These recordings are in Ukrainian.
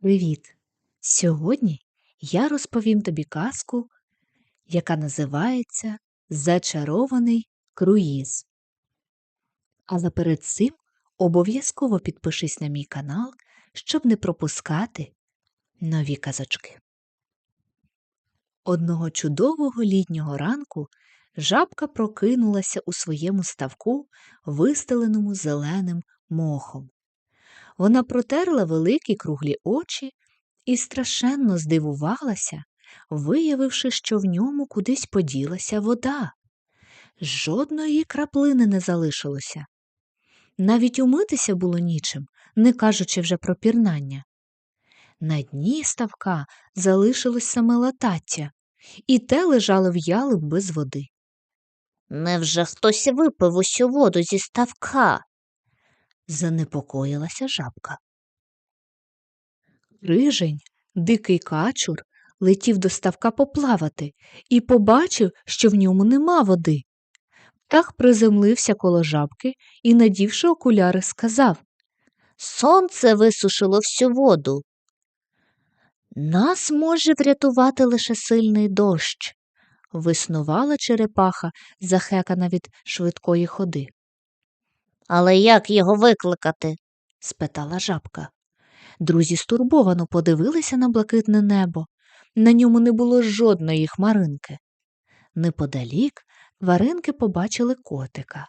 Привіт! Сьогодні я розповім тобі казку, яка називається Зачарований круїз. Але перед цим обов'язково підпишись на мій канал, щоб не пропускати нові казочки. Одного чудового літнього ранку жабка прокинулася у своєму ставку, вистеленому зеленим мохом. Вона протерла великі круглі очі і страшенно здивувалася, виявивши, що в ньому кудись поділася вода. Жодної краплини не залишилося. Навіть умитися було нічим, не кажучи вже про пірнання. На дні ставка залишилось саме латаття, і те лежало в'ялим без води. Невже хтось випив усю воду зі ставка? Занепокоїлася жабка. Рижень, дикий качур, летів до ставка поплавати і побачив, що в ньому нема води. Птах приземлився коло жабки і, надівши окуляри, сказав Сонце висушило всю воду. Нас може врятувати лише сильний дощ, виснувала черепаха, захекана від швидкої ходи. Але як його викликати? спитала жабка. Друзі стурбовано подивилися на блакитне небо. На ньому не було жодної хмаринки. Неподалік тваринки побачили котика.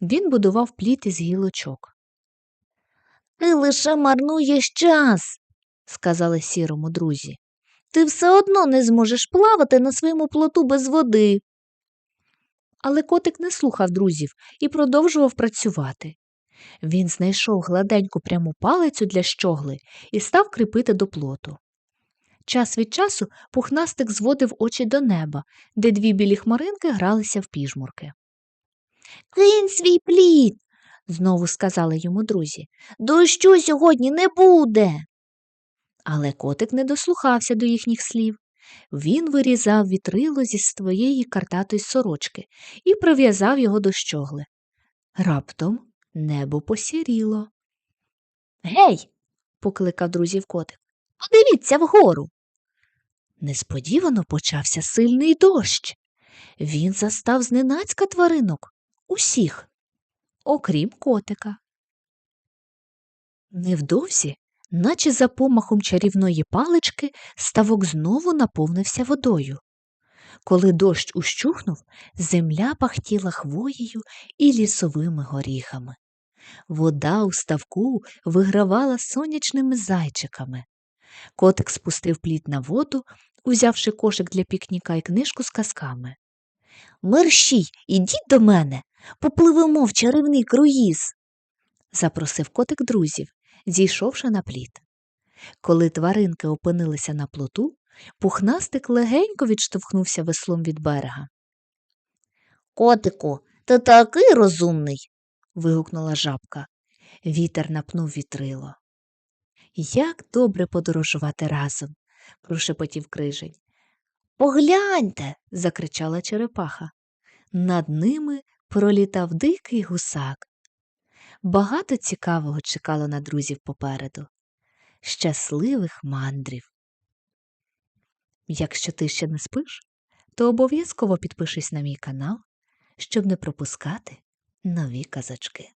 Він будував пліт із гілочок. Ти лише марнуєш час, сказали сірому друзі. ти все одно не зможеш плавати на своєму плоту без води. Але котик не слухав друзів і продовжував працювати. Він знайшов гладеньку пряму палицю для щогли і став кріпити до плоту. Час від часу пухнастик зводив очі до неба, де дві білі хмаринки гралися в піжмурки. Кинь свій плід, Знову сказали йому друзі. дощу сьогодні не буде. Але котик не дослухався до їхніх слів. Він вирізав вітрило зі своєї картатої сорочки і прив'язав його до щогли. Раптом небо посіріло. Гей, покликав друзів котик. подивіться вгору. Несподівано почався сильний дощ. Він застав зненацька тваринок усіх, окрім котика. Невдовзі, наче за помахом чарівної палички, ставок знову наповнився водою. Коли дощ ущухнув, земля пахтіла хвоєю і лісовими горіхами. Вода у ставку вигравала сонячними зайчиками. Котик спустив плід на воду, узявши кошик для пікніка і книжку з казками. Мерщій, ідіть до мене, попливемо в чарівний круїз. запросив котик друзів, зійшовши на плід. Коли тваринки опинилися на плоту, пухнастик легенько відштовхнувся веслом від берега. Котику, ти такий розумний. вигукнула жабка. Вітер напнув вітрило. Як добре подорожувати разом, прошепотів крижень. Погляньте. закричала черепаха. Над ними пролітав дикий гусак. Багато цікавого чекало на друзів попереду. Щасливих мандрів. Якщо ти ще не спиш, то обов'язково підпишись на мій канал, щоб не пропускати нові казочки.